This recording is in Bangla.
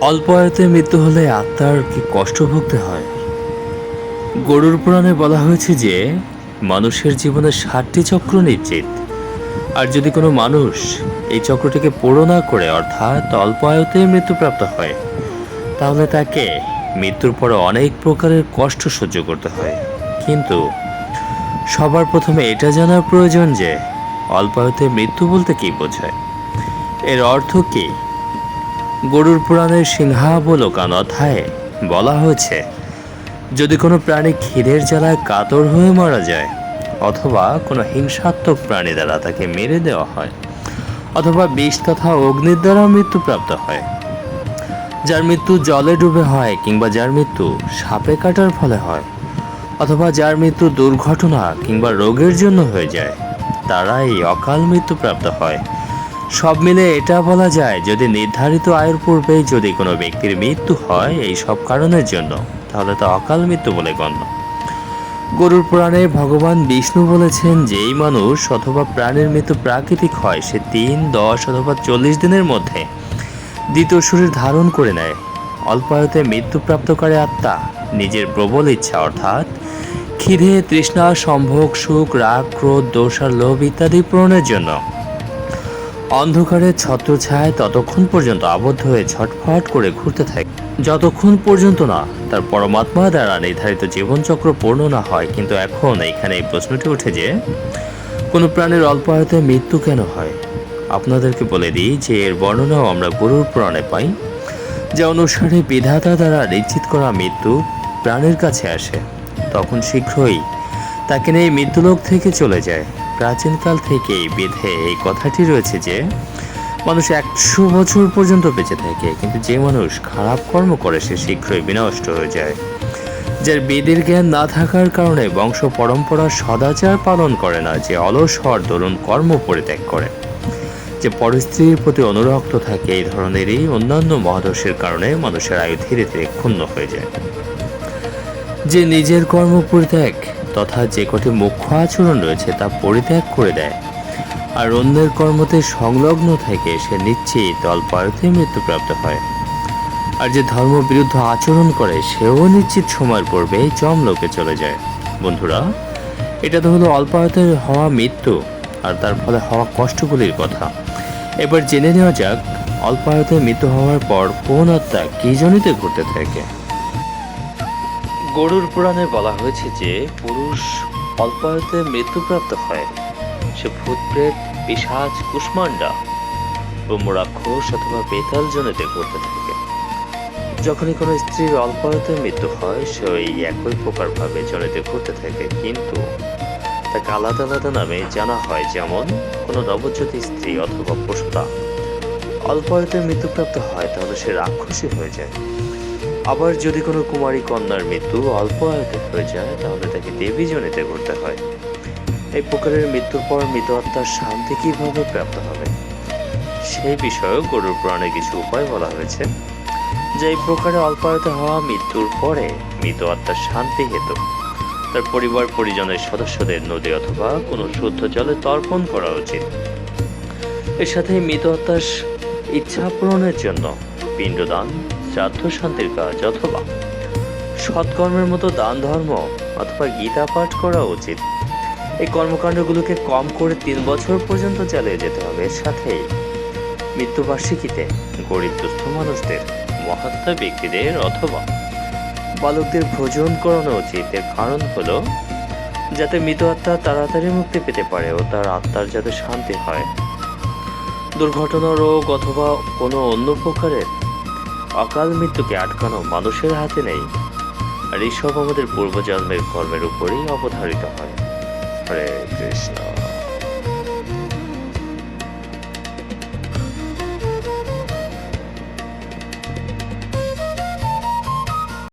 অল্প আয়তে মৃত্যু হলে আত্মার কি কষ্ট ভুগতে হয়? গরুর পুরাণে বলা হয়েছে যে, মানুষের জীবনে ষাটটি চক্র নিশ্চিত। আর যদি কোনো মানুষ এই চক্রটিকে পুরো না করে, অর্থাৎ অল্প আয়তে মৃত্যুপ্রাপ্ত হয়, তাহলে তাকে মৃত্যুর পরে অনেক প্রকারের কষ্ট সহ্য করতে হয়। কিন্তু সবার প্রথমে এটা জানার প্রয়োজন যে অল্পায়ুতে মৃত্যু বলতে কী বোঝায়? এর অর্থ কী? গরুর পুরাণের সিংহাবলোকান অধ্যায়ে বলা হয়েছে, যদি কোনো প্রাণী খিদের জ্বালায় কাতর হয়ে মারা যায়, অথবা কোনো হিংসাত্মক প্রাণী দ্বারা তাকে মেরে দেওয়া হয়, অথবা বিষ তথা অগ্নির দ্বারা মৃত্যুপ্রাপ্ত হয়, যার মৃত্যু জলে ডুবে হয় কিংবা যার মৃত্যু সাপে কাটার ফলে হয়, অথবা যার মৃত্যু দুর্ঘটনা কিংবা রোগের জন্য হয়ে যায়, তারা এই অকাল মৃত্যুপ্রাপ্ত হয়। সব মিলে এটা বলা যায়, যদি নির্ধারিত আয়ের পূর্বেই যদি কোনো ব্যক্তির মৃত্যু হয় এই সব কারণের জন্য, তাহলে তা অকাল মৃত্যু বলে গণ্য। গরুর পুরাণে ভগবান বিষ্ণু বলেছেন যে এই মানুষ অথবা প্রাণের মৃত্যু প্রাকৃতিক হয়, সে তিন, দশ অথবা চল্লিশ দিনের মধ্যে দ্বিতীয় শরীর ধারণ করে নেয়। অল্পায়ুতে মৃত্যুপ্রাপ্তকারী আত্মা, নিজের প্রবল ইচ্ছা অর্থাৎ খিদে তৃষ্ণা, সম্ভোগ, সুখ, রাগ, ক্রোধ দোষার লোভ ইত্যাদি পূরণের জন্য। অন্ধকারের ছত্রছায় ততক্ষণ পর্যন্ত আবদ্ধ হয়ে ছটফট করে ঘুরতে থাকে। যতক্ষণ পর্যন্ত না, তার পরমাত্মা দ্বারা নির্ধারিত জীবনচক্র পূর্ণ না হয়, কিন্তু এখন এখানে এই প্রশ্নটি উঠে যে, কোনো প্রাণীর অল্প আয়তে মৃত্যু কেন হয়? আপনাদেরকে বলে দিই যে, এর বর্ণনাও আমরা গরুর পুরাণে পাই, যা অনুসারে বিধাতা দ্বারা নিশ্চিত করা মৃত্যু প্রাণের কাছে আসে। তখন শীঘ্রই তাকে নিয়ে মৃত্যুলোক থেকে চলে যায়। প্রাচীনকাল থেকেই বেঁধে এই কথাটি রয়েছে যে, মানুষ একশো বছর পর্যন্ত বেঁচে থাকে, কিন্তু যে মানুষ খারাপ কর্ম করে সে শীঘ্রই বিনষ্ট হয়ে যায়। যার বেদের জ্ঞান না থাকার কারণে বংশ পরম্পরা সদাচার পালন করে না, যে অলস হওয়ার দরুন কর্ম পরিত্যাগ করে। যে পরিস্থিতির প্রতি অনুরক্ত থাকে, এই ধরনেরই অন্যান্য মহাদর্শের কারণে মানুষের আয়ু ধীরে ধীরে ক্ষুণ্ণ হয়ে যায়। যে নিজের কর্ম পরিত্যাগ তথা যে কটি মুখ্য আচরণ রয়েছে তা পরিত্যাগ করে দেয়। আর অন্যের কর্মতে সংলগ্ন থেকে সে নিশ্চিত অল্পায়ুতে মৃত্যুপ্রাপ্ত হয়। আর যে ধর্ম বিরুদ্ধ আচরণ করে, সেও নিশ্চিত সময়ের পূর্বে চমলোকে চলে যায়। বন্ধুরা, এটা তো হলো অল্পায়ুতের হওয়া মৃত্যু আর তার ফলে হওয়া কষ্টগুলির কথা। এবার জেনে নেওয়া যাক, অল্পায়ুতে মৃত্যু হওয়ার পর কোন আত্মা কি জনিতে ঘুরতে থাকে। গরুর পুরাণে বলা হয়েছে যে পুরুষ অল্পায়ুতে মৃত্যুপ্রাপ্ত হয়। সে ভূতপ্রেত পিসাজ কুষ্মান্ডা ব্রহ্মরাক্ষস অথবা বেতাল জনিতে ঘুরতে থাকে। যখনই কোনো স্ত্রীর অল্পায়ুতে মৃত্যু হয়, সে ওই একই প্রকারভাবে জনিতে ঘুরতে থাকে। কিন্তু তাকে আলাদা আলাদা নামে জানা হয়, যেমন কোনো নবজ্যোতি স্ত্রী অথবা পুষ্পা। অল্প আয়ুতে মৃত্যুপ্রাপ্ত হয়, তাহলে সে রাক্ষসী হয়ে যায়। আবার যদি কোনো কুমারী কন্যার মৃত্যু অল্প আয়ুতে হয়ে যায়, তাহলে তাকে দেবী জনিতে করতে হয়। এই প্রকারের মৃত্যুর পর মৃত আত্মার শান্তি কীভাবে প্রাপ্ত হবে? সেই বিষয়েও গরুর পুরাণে কিছু উপায় বলা হয়েছে, যে এই প্রকারে অল্প আয়ুতে হওয়া মৃত্যুর পরে মৃত আত্মার শান্তি হেতু। তার পরিবার, পরিজনের সদস্যদের নদী অথবা কোনো শুদ্ধ জলে তর্পণ করা উচিত। এর সাথে মৃত আত্মার ইচ্ছা পূরণের জন্য পিণ্ডদান শ্রাদ্ধ শান্তির কাজ অথবা সৎকর্মের মতো দান ধর্ম অথবা গীতা পাঠ করা উচিত। এই কর্মকাণ্ডগুলোকে কম করে তিন বছর পর্যন্ত চালিয়ে যেতে হবে। এর সাথেই মৃত্যুবার্ষিকীতে গরিব দুস্থ মানুষদের, মহাত্মা ব্যক্তিদের অথবা বালকদের ভোজন করানো উচিত। এর কারণ হলো যাতে মৃত আত্মা তাড়াতাড়ি মুক্তি পেতে পারে ও তার আত্মার যাতে শান্তি হয়। দুর্ঘটনা, রোগ অথবা কোনো অন্য প্রকারের অকাল মৃত্যুকে আটকানো মানুষের হাতে নেই। আর এইসব আমাদের পূর্বজন্মের কর্মের উপরেই অবধারিত হয়। হরে কৃষ্ণ।